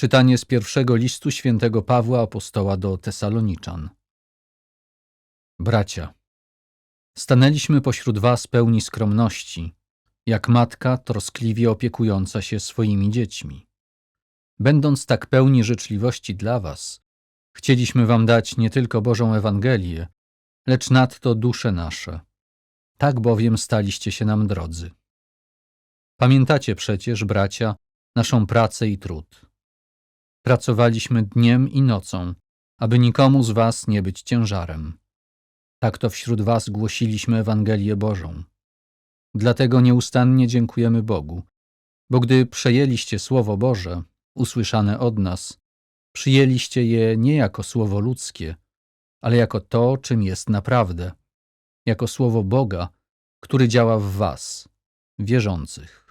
Czytanie z pierwszego listu świętego Pawła Apostoła do Tesaloniczan. Bracia, stanęliśmy pośród was pełni skromności, jak matka troskliwie opiekująca się swoimi dziećmi. Będąc tak pełni życzliwości dla was, chcieliśmy wam dać nie tylko Bożą Ewangelię, lecz nadto dusze nasze. Tak bowiem staliście się nam drodzy. Pamiętacie przecież, bracia, naszą pracę i trud. Pracowaliśmy dniem i nocą, aby nikomu z was nie być ciężarem. Tak to wśród was głosiliśmy Ewangelię Bożą. Dlatego nieustannie dziękujemy Bogu, bo gdy przejęliście Słowo Boże, usłyszane od nas, przyjęliście je nie jako słowo ludzkie, ale jako to, czym jest naprawdę, jako słowo Boga, który działa w was, wierzących.